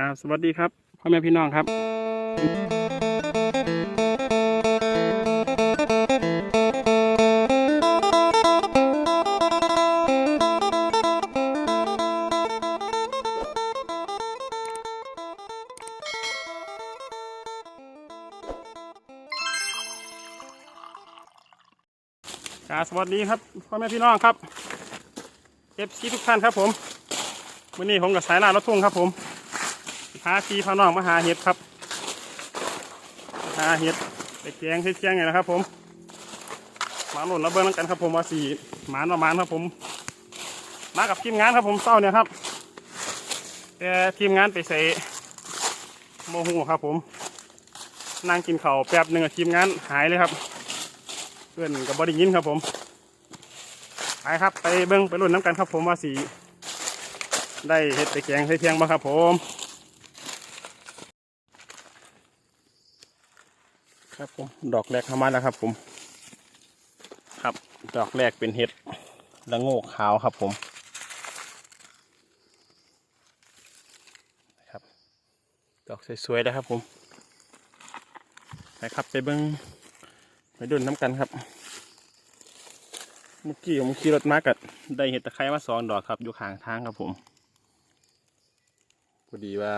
ครับสวัสดีครับพ่อแม่พี่น้องครับครับสวัสดีครับพ่อแม่พี่น้องครับเอฟซีทุกท่านครับผมวันนี้ผมกับสายลาดรถทุ่งครับผม พาพี่พาน้องมาหาเห็ดครับ หาเห็ดไปแกงเฮ็ดแกงไงนะครับ ผมมาหล่นระเบิดน้ำกันครับ ผมว่าสี่หมานประมาณครับ ผม มากับทีมงานครับผมเศร้าเนี่ยครับแต่ทีมงานไปใส่โมหูครับ ผม นั่งกินข้าวแป๊บหนึ่งทีมงานหายเลยครับ เพื่อนกับบอดี้ยินครับผมไปครับไปเบิ้งไปรุ่นน้ำกันครับ ผมว่าสีได้เห็ดไปแกงใส่เทียงบ้างครับผม ครับผมดอกแรกเข้ามาแล้วครับ ผม ครับ ดอกแรกเป็นเห็ดละโงกขาวครับ ผมครับ ดอกสวยๆนะครับ ผมไปครับไปเบิ้งไปดุนน้ำกันครับ เมื่อกี้ผมขี่รถมากัได้เห็ดตะไคร้มาสองดอกครับ อยู่ข้างทางครับผมพอดีว่า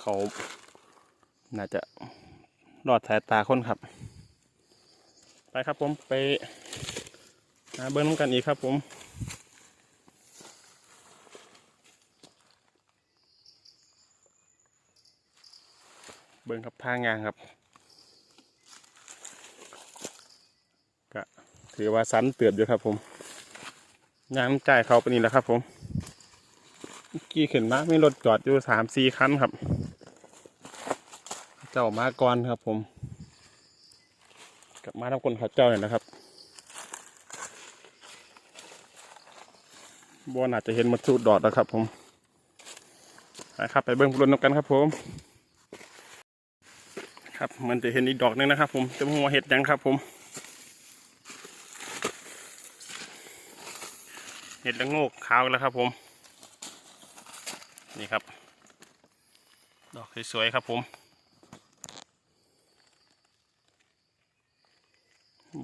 เขา น่าจะรอดสายตาคนครับ ไปครับผมไปหาเบิ้งน้ำกันอีกครับผมเบิ้งครับทางงานครับก็ถือว่าสันเตือบอยู่ครับผมยางจ่ายเขาไปนี่แหละครับผมเมื่อกี้ขึ้นมาไมีรถจอดอยู่สามสี่คันครับ จ้ามาก่อนครับ ผม กลับมาทำคนเขาเจ้าเนี่ยนะครับบอนอาจจะเห็นมัดสูดดอดแล้วครับ ผมไปครับ ไปเบิ้งรถนกกันครับผม ครับมันจะเห็นอีกดอกนึงนะครับ ผมจะหัวเห็ดยังครับ ผมเห็ดละโงกขาวแล้วครับ ผม นี่ครับ ดอกสวยๆครับ ผม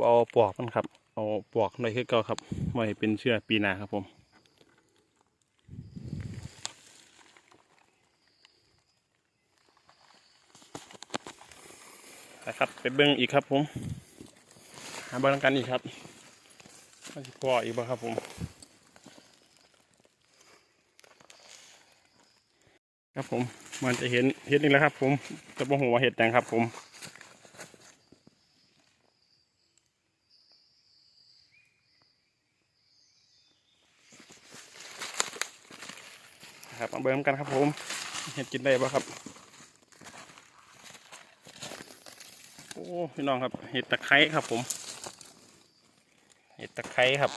เอาปลอกมันครับ เอาปลอกหน่อยขึ้นก็ครับไม่เป็นเชื้อปีนาครับผมนะครับไปเบิ้งอีกครับผมหาเบิ้งกันอีกครับว่าสิพออีกบ่ครับผมครับผมมันจะเห็นเห็ดนี่แหละครับ ผมจะบ่หัวเห็ดแดงครับผม นะครับมาเบิ้งกันครับผมเห็ดกินได้บ่ครับโอ้พี่น้องครับเห็ดตะไคร้ครับผมเห็ดตะไคร้ครับ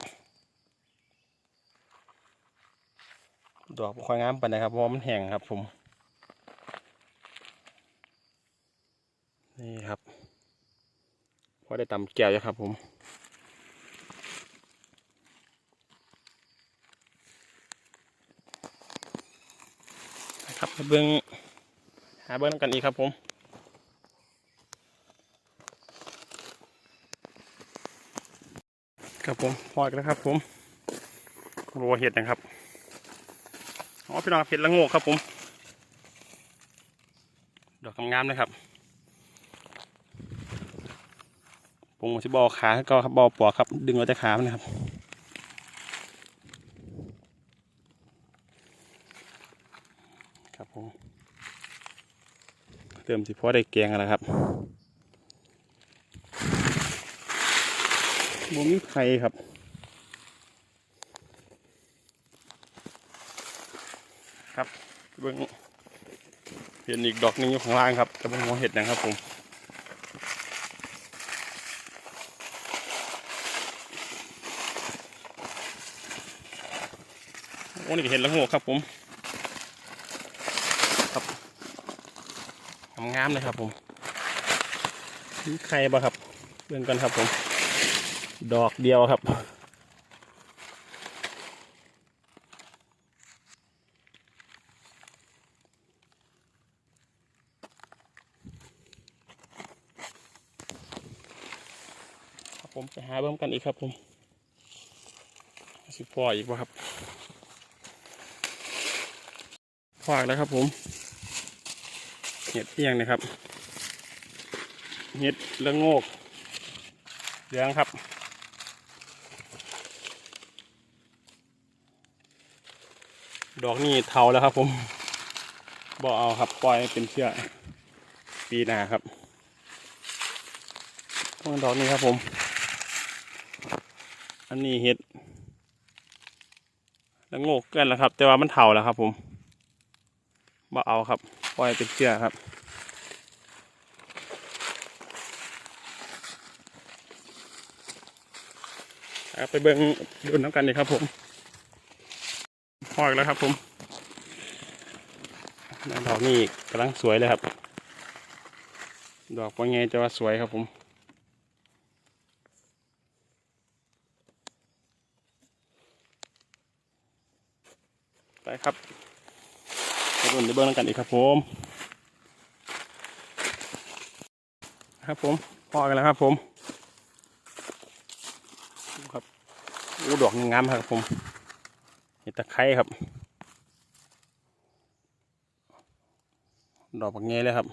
ดอกค่อยงามปานใดครับเพราะมันแห้งครับผม นี่ครับพอได้ตำแก้วแล้วครับผม ครับเบิ้งหาเบิ้งกันอีกครับผมครับผมพอดแล้วครับ ผมรัวเห็ดนะครับอ๋อพี่น้องเห็ดละโงกครับผม ดอกงามๆเลยครับผมจะบอขาก็ครับบอปอกครับ ดึงเอาแต่ขามันนะครับ เติมสิพอได้แกงแล้วครับบ่มีไข่ครับครับเบิ่งเห็นอีกดอกหนึงอยู่ข้างล่างครับจะเป็นหัวเห็ดนะครับผมโอ้นี่เห็นแล้วกครับผม งามเลยครับผมมีไข่บ่ครับเรื่องกันครับผม ดอกเดียวครับผมไปหาเบิ่มกันอีกครับผมสิพ่ออีกว่ครับพากแล้วครับผม เห็ดเอียงนะครับ เห็ดละโงกเหลืองครับ ดอกนี่เทาแล้วครับผมบ่เอาครับปล่อยเป็นเชือกปีนาครับพวกดอกนี้ครับผม อันนี้เห็ดแล้วงกเกินแล้วครับ แต่ว่ามันเทาแล้วครับผมบ่เอาครับ ปล่อยเป็นเชือกครับไปเบิ้งดูน้ำกันเลยครับผมพออีกแล้วครับผมดอกนี่กำลังสวยเลยครับ ดอกว่าไงจะว่าสวยครับผมไปครับ ไปดูในเบิ้งกันอีกครับผมครับผมพอกันแล้วครับผมครับอู้ดอกงามครับผมเห็ดตะไคร้ครับ ดอกบักเงี้ยเลยครับ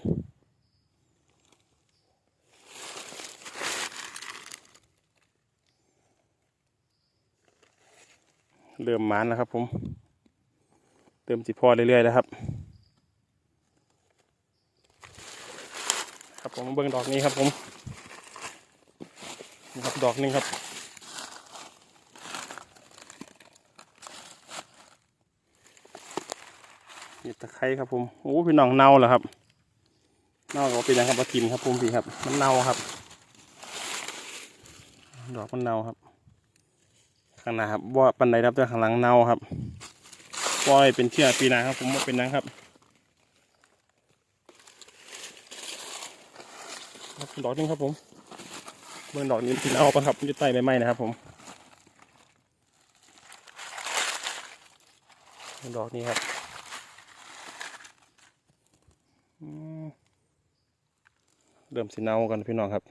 เริ่มมานแล้วครับผม เติมจิพอเรื่อยๆแล้วครับ ครับผมเบิ่งดอกนี้ครับผมครับดอกนึงครับเห็ดตะไคร้ครับผมโอ้พี่น้องเน่าเหรอครับเน่าก็เป็นยังครับปลาทิมครับผมพี่ครับ มันเน่าครับ ดอกมันเน่าครับ ข้างหน้าครับว่าปันไดรับแต่ข้างหลังเน่าครับ ปล่อยเป็นเชื่อปีนาครับ ผมว่าเป็นนังครับดอกหนึงครับผมเบื้องดอกนี้ที่เน่าปะครับอยู่ใต้ใบไม้นะครับ ผมดอกนี้ครับเริ่มสีเนากันพี่น้องครับ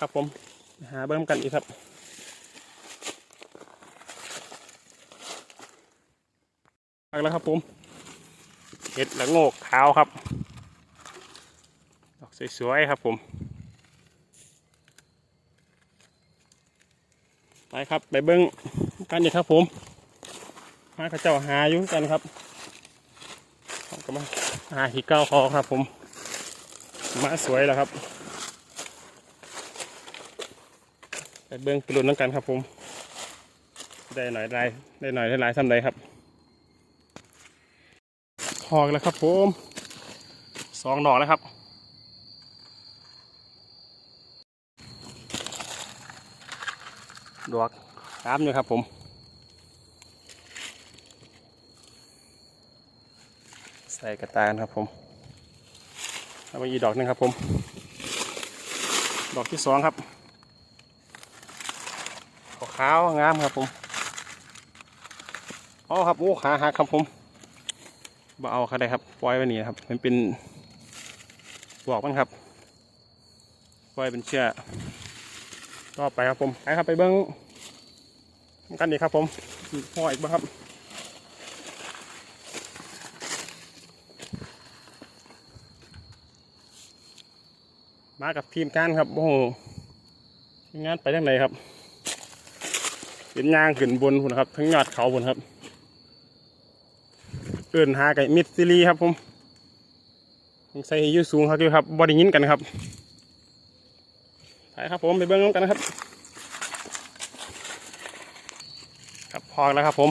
ครับผมหาเบิ่มกันอีกครับไปแล้วครับผมเห็ดละโงกขาวครับ ดอกสวยๆครับผมไปครับไปเบิ้งกันอีกครับผม มาข้าเจ้าหาอยู่กันครับก็มาหาหีเก้าคอครับผม มาสวยแล้วครับ ไปเบิ้งปลุ้นน้ำกันครับผม ได้หน่อยได้ได้หน่อยได้หลายซ้ำใดครับพอกนแล้วครับผมสองดอกแล้วครับดอกน้ำอยู่ครับผมใส่กระตานครับผมเอาไปอีกดอกหนึ่งครับผม ดอกที่สองครับ ขาวงามครับผมอ๋อครับโอ้ขาหักครับผมบ่เอาค่ะได้ครับปล่อยไว้นี่ครับ มันเป็นบอกมันครับปล่อยเป็นเชือกก็ไปครับผมไปครับไปเบิ้งกันอีครับผมพ่ออีกบ้างครับมากับทีมการครับโอ้โหงานไปทางไหนครับ เป็นยางขึ้นบนพุ่นครับทั้งยอดเขาพุ่นครับเอินหาไก่มิดซิลีครับผมใส่อยูสูงครับอยู่ครับบอดี้ยินกันครับไปครับผมไปเบิ้งน้ำกันนะครับ ครับพอแล้วครับผม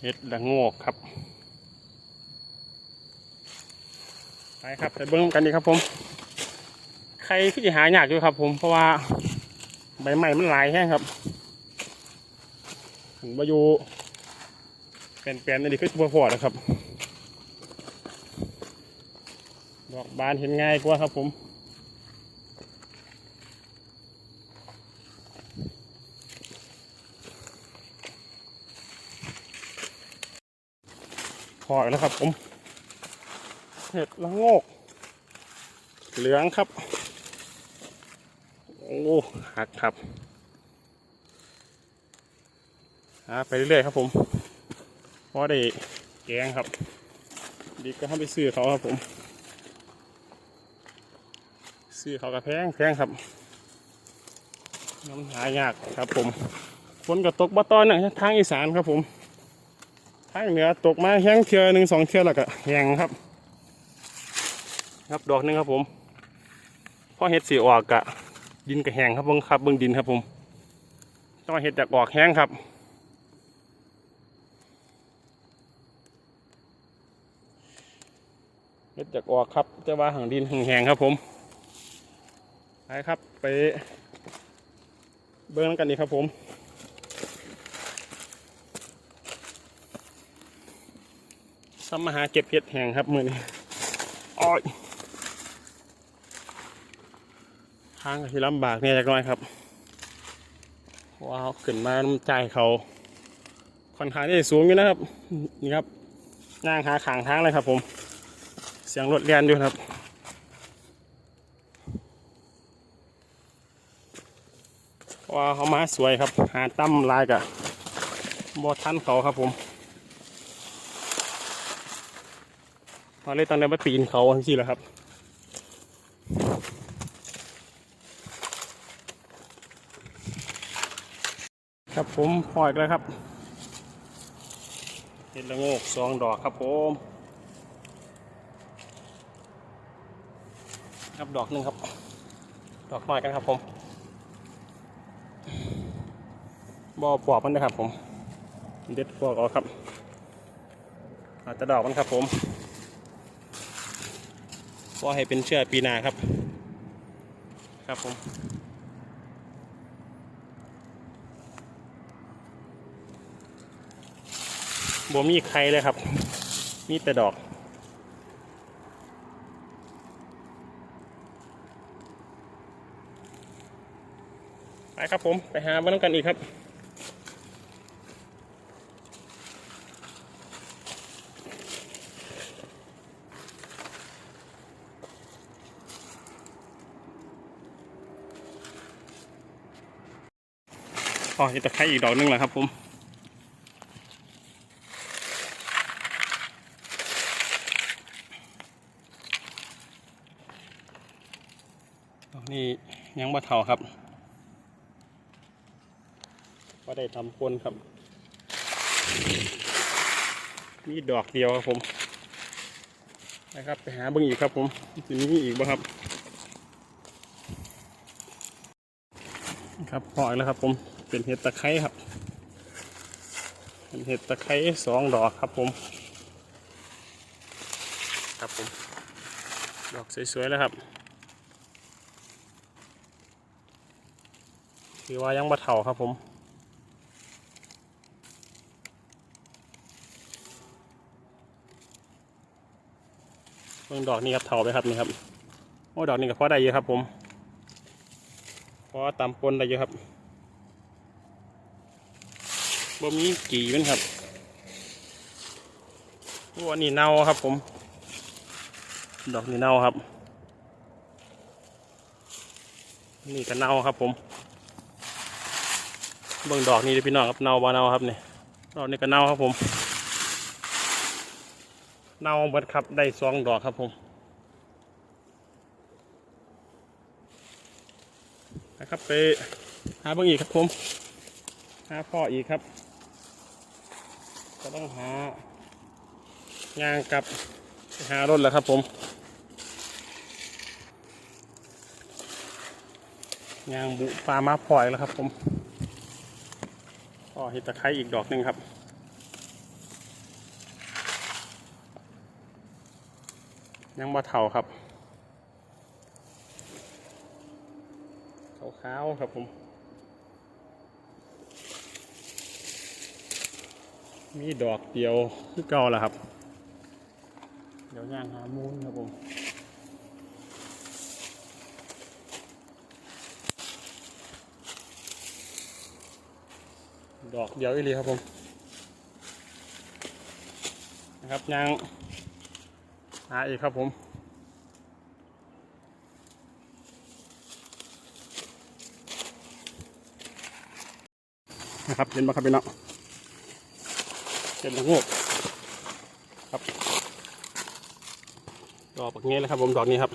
เห็ดละโงกครับไปครับไปเบิ้งน้ำกันดีครับผม ใครที่จะหายากอยู่ครับผมเพราะว่าใบใหม่มันหลายแห้งครับ มาอยู่เปลี่ยนเปลนอันนี้ก็ตัวพอแล้วครับ ดอกบานเห็นง่ายกว่าครับผมอแล้วครับผมเห็ดละโงก เหลืองครับ โอ้หักครับ หาไปเรื่อยๆครับผมพอได้แกงครับ ดีก็เข้าไปซื้อเขาครับผม ซื้อเขากระแพงแพงครับน้ำหายากครับผมฝนก็ตกบ่ตอนน่ะทางอีสานครับผมทางเหนือตกมาแห้งเทือหนึ่งสองเทือแล้วก็แห้งครับ ครับดอกหนึงครับผมพอเห็ดสีออกกะดินก็แห้งครับเบิ้งครับเบิ้งดินครับผมต้องเห็ดจากออกแห้งครับ เห็ดจากออกครับจะว่าหางดินแห้งๆครับผมไปครับไป เบิ้งกันนี่ครับผมซ้ำมาหาเก็บเห็ดแห้งครับมือนี้อ้อยทางที่ลำบากเนี่ยจักน่อยครับว้าวขึ้นมาน้ำใจเขาค่อนข้างที่สูงอยู่นะครับนี่ครับย่างหาขางทางเลยครับผม เสียงรถเรียนอยู่ครับว้าเขามาสวยครับ หาตั้มลายกับบอทันเขาครับผมตอนเล่นตอนเดินมาปีนเขาทั้งที่แหล้วครับครับผมพออีกแล้วครับเห็ดละโงกสองดอกครับผม ครับดอกหนึ่งครับ ดอกน้อยกันครับผมบอปอบมันนะครับผม เด็ดปอกเอาครับ อาจจะดอกมันครับผมก็ให้เป็นเชื่อปีนาครับ ครับผมบ่มีใครเลยครับ มีแต่ดอก ไปครับผม ไปหาบ้านกันอีกครับอ๋อจะตะไคร้อีกดอกหนึงเหรอครับผมนี้ยังบ่เท่าครับ ก็ได้ทำปนครับนี่ดอกเดียวครับผม นะครับไปหาเบิ่งอีกครับผมจะมีอีกบ่ครับ ครับพอแล้วครับ ผมเป็นเห็ดตะไคร้ครับ เป็นเห็ดตะไคร้สองดอกครับผม ครับผม ดอกสวยๆแล้วครับถือว่ายังบ่เท่าครับผม บิ่งดอกนี้ครับเท่าไปครับนี่ครับโอ้ดอกนี้ก็พอได้เยอะครับ ผมพอตำปนได้เยอะครับบ่มีกี่มันครับโอ้อันนี้เน่าครับ ผม ดอกนี้เน่าครับ นี่ก็เน่าครับ ผมเบิ่งดอกนี้เด้อพี่น้องครับเน่าบ่เน่าครับนี่ดอกนี้ก็เน่าครับผม เน่าเบิดครับ ได้สองดอกครับผมนะครับไปหาเบิ่งอีกครับผม หาพ่ออีกครับก็ต้องหายางกับหารถแล้วครับผมยางบุปลามาพลอยแล้วครับผมก็เห็ดตะไคร้อีกดอกหนึ่งครับ ยังบ่เท่าครับขาวๆครับผม มีดอกเดียวคือเก่าแล้วครับ เดี๋ยวย่างหามูลครับผมดอกเดียวอีหลีครับผมนะครับนะครับยัง หาอีกครับผมนะครับเห็นไหมครับพี่น้องเห็นละโงกครับดอกแบบนี้เลยครับผมดอกนี้ครับ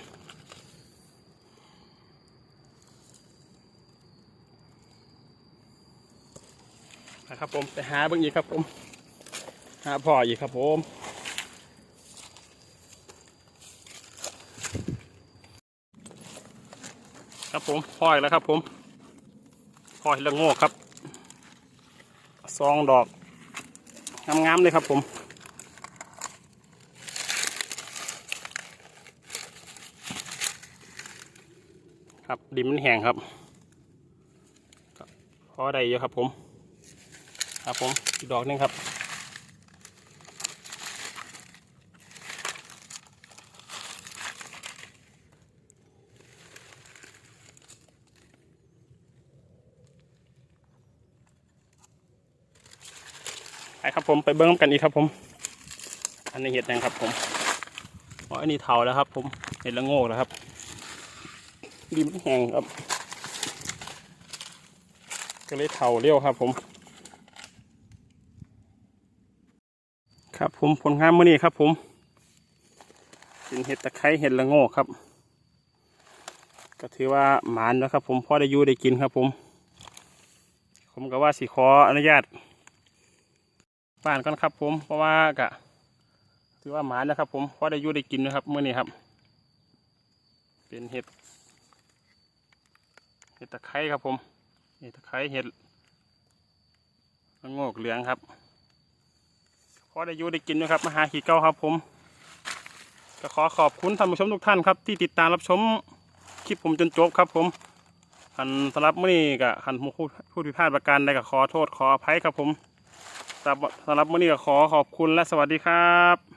นะครับผมไปหาเบิ่งอีกครับผมหาพ่ออีกครับผม ครับ ผมพ่ออีกแล้วครับ ผมพ่อเห็ดละโงกครับซองดอกงามๆเลยครับ ผมครับดินมันแห้งครับพอได้เยอะครับ ผม ครับผมอีกดอกนึงครับ ครับผมไปเบิ้งกันอีกครับผม อันนี้เห็ดยังครับผมอ๋ออันนี้เถาแล้วครับ ผมเห็ดละโงกแล้วครับดินแห้งครับ ก็เลยเถาเรียวครับ ผม ครับผมผลงานมื่อนี้ครับ ผมเป็นเห็ดตะไคร้เห็ดละโงกครับ ก็ถือว่าหมานนะครับ ผมพ่อได้ยูได้กินครับ ผม ผมก็ว่าสิขออนุญาต บ้านก่อนครับ ผม เพราะว่ากะถือว่าหมานนะครับ ผมเพอได้ยู่ได้กินนะครับเมื่อนี้ครับ เป็นเห็ด เห็ดตะไคร้ครับ ผม เห็ดตะไคร้เห็ดละโงกเหลืองครับพอได้ยู่ได้กินนะครับมาหาขี่เก้าครับ ผมก็ขอขอบคุณท่านผู้ชมทุกท่านครับที่ติดตามรับชมคลิปผมจนจบครับ ผมคันสำหรับเมื่อนี้กับคันผู้ผู้ผิดพลาดประการใดก็ขอโทษขออภัยครับผม สำหรับมื่อนี้ก็ขอขอบคุณและสวัสดีครับ